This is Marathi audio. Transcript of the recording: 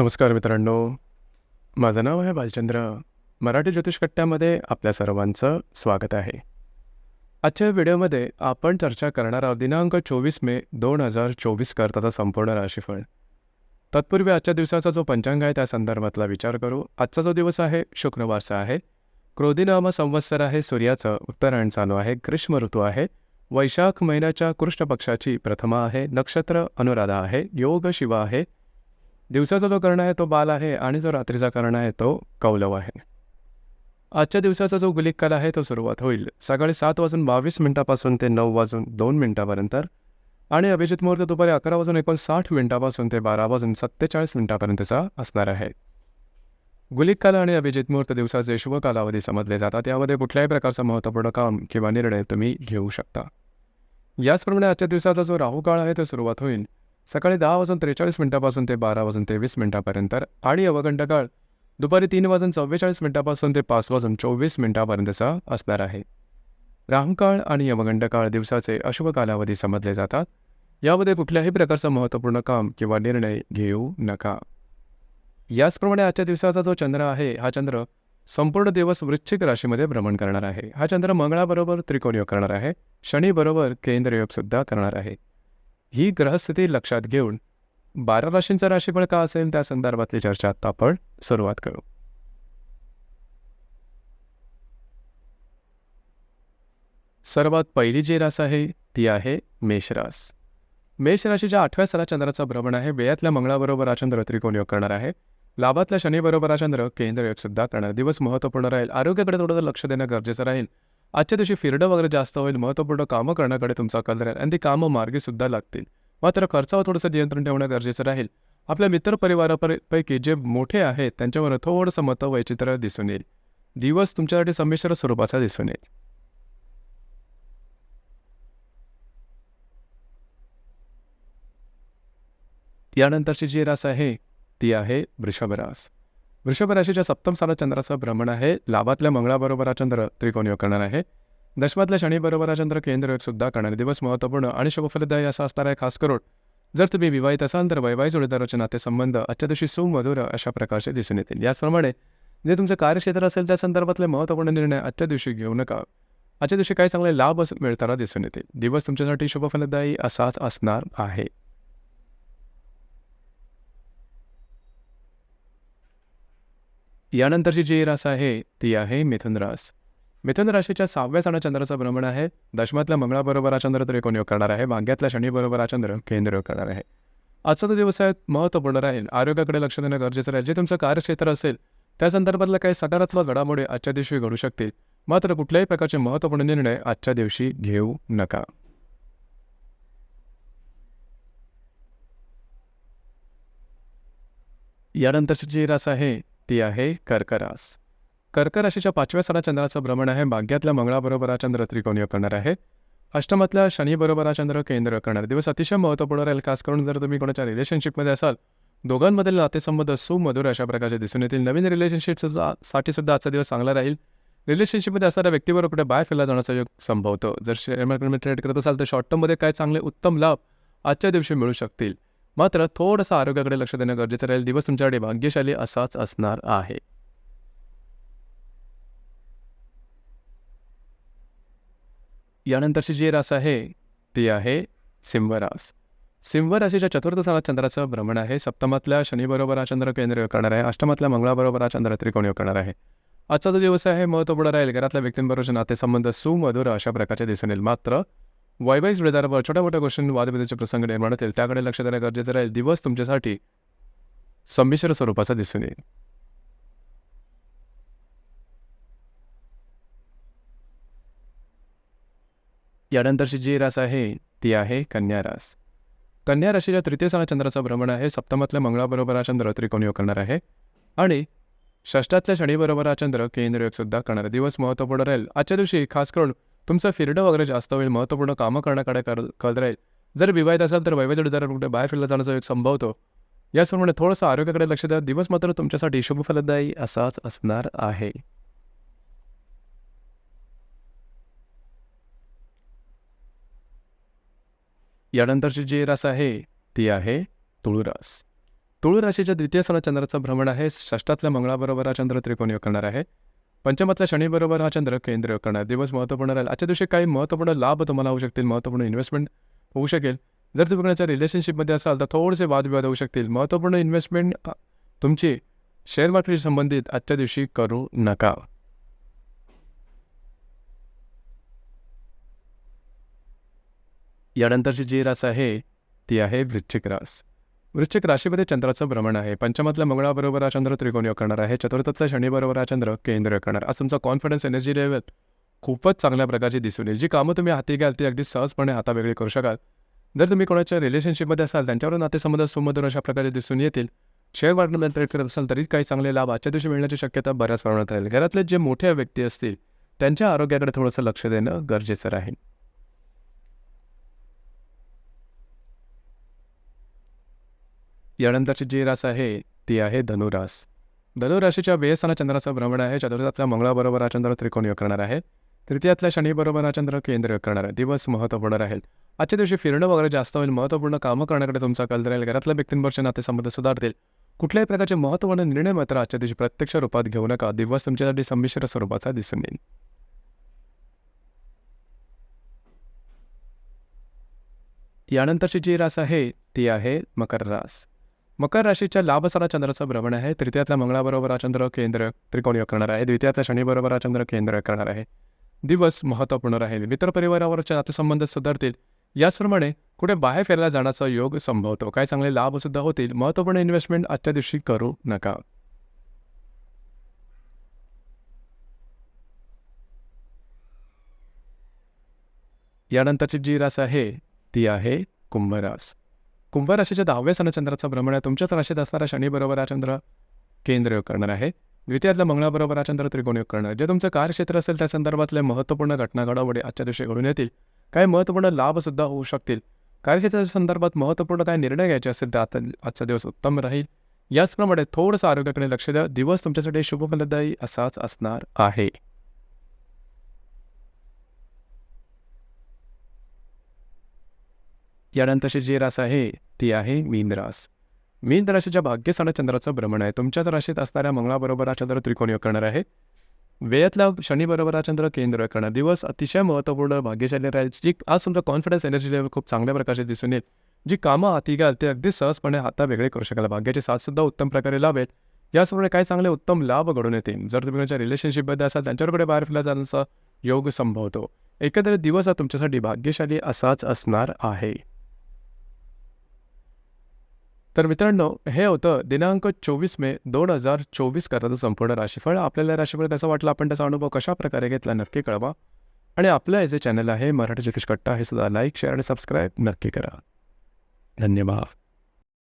नमस्कार मित्रांनो. माझं नाव आहे बालचंद्र. मराठी ज्योतिष कट्ट्यामध्ये आपल्या सर्वांचं स्वागत आहे. आजच्या व्हिडिओमध्ये आपण चर्चा करणार आहोत दिनांक चोवीस मे दोन हजार चोवीस करताचा संपूर्ण राशीफळ. तत्पूर्वी आजच्या दिवसाचा जो पंचांग आहे त्या संदर्भातला विचार करू. आजचा जो दिवस आहे शुक्रवारचा आहे. क्रोधीनामा संवत्सर आहे सूर्याचं उत्तरायण चालू आहे ग्रीष्म ऋतू आहे वैशाख महिन्याच्या कृष्ण पक्षाची प्रथमा आहे नक्षत्र अनुराधा आहे योग शिवा आहे दिवसाचा जो कर्ण आहे तो बाल आहे आणि जो रात्रीचा कर्ण आहे तो कौलव आहे. आजच्या दिवसाचा जो गुलिक काल आहे तो सुरुवात होईल. सकाळी सात वाजून बावीस मिनिटापासून ते नऊ वाजून दोन मिनिटापर्यंत आणि अभिजित मुहूर्त दुपारी अकरा वाजून एकोणसाठ मिनिटापासून ते बारा वाजून सत्तेचाळीस मिनिटापर्यंतचा असणार आहे. गुलिक काल आणि अभिजित मुहूर्त दिवसाचे शुभ कालावधी समजले जातात. यामध्ये कुठल्याही प्रकारचं महत्त्वपूर्ण काम किंवा निर्णय तुम्ही घेऊ शकता. याचप्रमाणे आजच्या दिवसाचा जो राहू काळ आहे तो सुरुवात होईल. सकाळी दहा वाजून त्रेचाळीस मिनिटापासून ते बारा वाजून तेवीस मिनिटापर्यंत आणि अवघंट काळ दुपारी तीन वाजून चव्वेचाळीस मिनिटापासून ते पाच वाजून चोवीस मिनिटापर्यंतचा असणार आहे. रामकाळ आणि यमगंड काळ दिवसाचे अशुभ कालावधी समजले जातात. यामध्ये कुठल्याही प्रकारचं महत्त्वपूर्ण काम किंवा निर्णय घेऊ नका. याचप्रमाणे आजच्या दिवसाचा जो चंद्र आहे हा चंद्र संपूर्ण दिवस वृश्चिक राशीमध्ये भ्रमण करणार आहे. हा चंद्र मंगळाबरोबर त्रिकोणयोग करणार आहे. शनीबरोबर केंद्रयोग सुद्धा करणार आहे. ही ग्रहस्थिती लक्षात घेऊन बारा राशींचं राशीफळ का असेल त्या संदर्भातली चर्चा आता आपण सुरुवात करू. सर्वात पहिली जी रास आहे ती आहे मेषरास मेष राशीच्या आठव्या सरा चंद्राचा भ्रमण आहे. वेळातल्या मंगळाबरोबर हा चंद्र त्रिकोण योग करणार आहे. लाभातल्या शनीबरोबर हा चंद्र केंद्र योग सुद्धा करणार. दिवस महत्त्वपूर्ण राहील. आरोग्याकडे थोडंसं लक्ष देणं गरजेचं राहील. आजच्या दिवशी फिरडं वगैरे जास्त होईल महत्त्वपूर्ण कामं करण्याकडे तुमचा कल राहील आणि ती कामं मार्गी सुद्धा लागतील. मात्र खर्चावर थोडंसं नियंत्रण ठेवणं गरजेचं राहील. आपल्या मित्रपरिवारापैकी जे मोठे आहेत त्यांच्यावर थोडंसं मतं वैचित्र दिसून येईल. दिवस तुमच्यासाठी संमिश्र स्वरूपाचा दिसून येईल. यानंतरची जी रास आहे ती आहे वृषभ रास. वृषभ राशीच्या सप्तम स्थानात चंद्राचं भ्रमण आहे. लाभातल्या मंगळाबरोबर हा चंद्र त्रिकोणयोग करणार आहे. दशमातल्या शनीबरोबर हा चंद्र केंद्रयोग सुद्धा करणार. दिवस महत्त्वपूर्ण आणि शुभफलदायी असा असणार आहे खास करून जर तुम्ही विवाहित असाल तर वैवाहिक जोडीदाराचे नातेसंबंध आजच्या दिवशी सुमधुर अशा प्रकारचे दिसून येतील. याचप्रमाणे जे तुमचं कार्यक्षेत्र असेल त्या संदर्भातले महत्त्वपूर्ण निर्णय आजच्या दिवशी घेऊ नका. आजच्या दिवशी काही चांगले लाभ मिळताना दिसून येतील. दिवस तुमच्यासाठी शुभफलदायी असाच असणार आहे. यानंतरची जी रास आहे ती आहे मिथुन रास. मिथुन राशीच्या सहाव्या सणा चंद्राचं भ्रमण आहे. दशमातल्या मंगळाबरोबर हा चंद्र त्रिकोण योग करणार आहे? भाग्यातल्या शनीबरोबर हा चंद्र केंद्र योग करणार आहे. आजचा तो दिवस आहे महत्त्वपूर्ण राहील. आरोग्याकडे लक्ष देणं गरजेचं राहील. जे तुमचं कार्यक्षेत्र असेल त्या संदर्भातल्या काही सकारात्मक घडामोडी आजच्या दिवशी घडू शकतील. मात्र कुठल्याही प्रकारचे महत्त्वपूर्ण निर्णय आजच्या दिवशी घेऊ नका. यानंतरची जी रास आहे ती आहे कर्करास. कर्क राशीच्या पाचव्या सणा चंद्राचं भ्रमण आहे. भाग्यातल्या मंगळाबरोबर हा चंद्र त्रिकोणीय करणार आहे. अष्टमातल्या शनीबरोबर हा चंद्र केंद्र करणार दिवस अतिशय महत्त्वपूर्ण राहील. खास करून जर तुम्ही कोणाच्या रिलेशनशिपमध्ये असाल दोघांमधील नातेसंबंध सुमधुर अशा प्रकारचे दिसून येतील. नवीन रिलेशनशिपचा साठी सुद्धा आजचा दिवस चांगला राहील. रिलेशनशिपमध्ये असणाऱ्या व्यक्तीबरोबर कुठे बाहेर फिरला जाण्याचा योग संभवतो. जर शेअर मार्केटमध्ये ट्रेड करत असाल तर शॉर्ट टर्ममध्ये काय चांगले उत्तम लाभ आजच्या दिवशी मिळू शकतील. मात्र थोडंसं आरोग्याकडे लक्ष देणं गरजेचं राहील. दिवस तुमच्याकडे भाग्यशाली असाच असणार आहे. यानंतरची जी रास आहे ती आहे सिंहरास. सिंह राशीच्या चतुर्थ स्थानात चंद्राचं भ्रमण आहे. सप्तमातल्या शनीबरोबर हा चंद्र केंद्र करणार आहे. अष्टमातल्या मंगळाबरोबर हा चंद्र त्रिकोण करणार आहे. आजचा जो दिवस आहे महत्त्वपूर्ण राहील. घरातल्या व्यक्तींबरोबरचे नातेसंबंध सुमधुर अशा प्रकारचे दिसून येईल. मात्र वैवाहिक जोडीदारावर छोट्या मोठ्या गोष्टींनी वादविवादाचे प्रसंग निर्माण होतील. त्याकडे लक्ष देणं गरजेचं राहील. दिवस तुमच्यासाठी संमिश्र स्वरूपाचा दिसून येईल. यानंतरची जी रास आहे ती आहे कन्या रास. कन्या राशीच्या तृतीय स्थाना चंद्राचं भ्रमण आहे. सप्तमातल्या मंगळाबरोबर हा चंद्र त्रिकोणयोग करणार आहे? आणि षष्टातल्या शनीबरोबर हा चंद्र केंद्रयोग सुद्धा करणार दिवस महत्त्वपूर्ण राहील. आजच्या दिवशी खास करून तुमचं फिरडं वगैरे जास्त होईल महत्त्वपूर्ण कामं करण्याकडे कर कल राहील. जर विवाहित असाल तर वैवाहिक जोडीदार कुठे बाहेर फिरला जाण्याचा एक संभवतो याचप्रमाणे थोडंसं आरोग्याकडे लक्ष द्या. दिवस मात्र तुमच्यासाठी शुभफलदायी असाच असणार आहे. यानंतरची जी रास आहे ती आहे तुळुरास. तुळू राशीच्या द्वितीय सण चंद्राचं भ्रमण आहे. षष्टातल्या मंगळाबरोबर हा चंद्र त्रिकोणी करणार आहे. पंचमातल्या शनीबरोबर हा चंद्र केंद्रीय करणार दिवस महत्त्वपूर्ण राहील. आजच्या दिवशी काही महत्त्वपूर्ण लाभ तुम्हाला होऊ शकतील. महत्त्वपूर्ण इन्व्हेस्टमेंट होऊ शकेल. जर तुम्ही कोणाच्या रिलेशनशिपमध्ये असाल तर थोडेसे वादविवाद होऊ शकतील. महत्त्वपूर्ण इन्व्हेस्टमेंट तुमची शेअर मार्केटशी संबंधित आजच्या दिवशी करू नका. यानंतरची जी रास आहे ती आहे वृश्चिक रास. वृश्चिक राशीमध्ये चंद्राचं भ्रमण आहे. पंचमातल्या मंगळाबरोबर हा चंद्र त्रिकोणीय करणार आहे. चतुर्थातल्या शनीबरोबर हा चंद्र केंद्रीय करणार असं तुमचा कॉन्फिडन्स एनर्जी लेवल खूपच चांगल्या प्रकारची दिसून येईल. जी कामं तुम्ही हाती घ्याल ती अगदी सहजपणे हातावेगळी करू शकाल. जर तुम्ही कोणाच्या रिलेशनशिपमध्ये असाल त्यांच्यावर नातेसंबंध सुमधून अशा प्रकारे दिसून येतील. शेअर मार्केटमध्ये ट्रेड करत असाल तरी काही चांगले लाभ आजच्या दिवशी मिळण्याची शक्यता बऱ्याच प्रमाणात राहील. घरातले जे मोठे व्यक्ती असतील त्यांच्या आरोग्याकडे थोडंसं लक्ष देणं गरजेचं राहील. यानंतरची जी रास आहे ती आहे धनुरास. धनुराशीच्या वेयस्थाना चंद्राचं भ्रमण आहे चतुर्थातल्या मंगळाबरोबर हा चंद्र त्रिकोणीय करणार आहे तृतीयातल्या शनीबरोबर हा चंद्र केंद्रीय करणार आहे दिवस महत्त्वपूर्ण राहील. आजच्या दिवशी फिरणं वगैरे जास्त होईल महत्त्वपूर्ण कामं करण्याकडे तुमचा कल राहील घरातल्या व्यक्तींवरचे नातेसंबंध सुधारतील. कुठल्याही प्रकारचे महत्त्वपूर्ण निर्णय मात्र आजच्या दिवशी प्रत्यक्ष रूपात घेऊ नका दिवस तुमच्यासाठी संमिश्र स्वरूपाचा दिसून येईल. यानंतरची जी रास आहे ती आहे मकर रास. मकर राशीच्या लाभसारा चंद्राचं भ्रमण आहे. तृतीयातल्या मंगळाबरोबर हा चंद्र केंद्र त्रिकोणीय करणार आहे. द्वितीयातल्या शनीबरोबर हा चंद्र केंद्र करणार आहे. दिवस महत्त्वपूर्ण राहील. मित्रपरिवारावरचे नातेसंबंध सुधारतील. याचप्रमाणे कुठे बाहेर फिरायला जाण्याचा योग संभवतो. काय चांगले लाभसुद्धा होतील. महत्त्वपूर्ण इन्व्हेस्टमेंट आजच्या दिवशी करू नका. यानंतरची जी रास आहे ती आहे कुंभरास. कुंभ राशीच्या दहाव्या सणचंद्राचा भ्रमण आहे. तुमच्याच राशीत असणारा शनीबरोबर हा चंद्र केंद्रयोग करणार आहे. द्वितीयातला मंगळाबरोबर हा चंद्र त्रिकोणयोग करणार जे तुमचं कार्यक्षेत्र असेल त्या संदर्भातल्या महत्त्वपूर्ण घटना घडामोडी आजच्या दिवशी घडून येतील. काही महत्त्वपूर्ण लाभसुद्धा होऊ शकतील. कार्यक्षेत्राच्या संदर्भात महत्त्वपूर्ण काय निर्णय घ्यायचे असेल तर आता आजचा दिवस उत्तम राहील. याचप्रमाणे थोडंसं आरोग्याकडे लक्ष द्या. दिवस तुमच्यासाठी शुभफलदायी असाच असणार आहे. यानंतरचे जी रास आहे ती आहे मीन रास. मीन राशीच्या भाग्यस्थाना चंद्राचं भ्रमण आहे. तुमच्याच राशीत असणाऱ्या मंगळाबरोबर हा चंद्र योग करणार आहे. वेळातल्या शनीबरोबर हा चंद्र केंद्र करणार. दिवस अतिशय महत्त्वपूर्ण भाग्यशाली राहील जी आज तुमचा कॉन्फिडन्स एनर्जी लेवल खूप चांगल्या प्रकारचे दिसून येईल. जी कामं हाती घ्याल ते अगदी सहजपणे हाता वेगळे करू शकाल. भाग्याची साथसुद्धा उत्तम प्रकारे लावेल याचप्रमाणे काही चांगले उत्तम लाभ घडून येतील? जर तुम्ही तुमच्या रिलेशनशिपमध्ये असाल त्यांच्याकडे बाहेर फिरला जाण्याचा योग संभवतो. एकंदरीत दिवस हा तुमच्यासाठी भाग्यशाली असाच असणार आहे. तर मित्रांनो हे होतं दिनांक चोवीस मे दोन हजार चोवीस करताचं संपूर्ण राशीफळ. आपल्याला राशीफळ कसं वाटलं? आपण त्याचा अनुभव कशा प्रकारे घेतला? नक्की कळवा. आणि आपलं हे जे चॅनल आहे मराठी ज्योतिष कट्टा हे सुद्धा लाईक शेअर आणि सबस्क्राईब नक्की करा. धन्यवाद.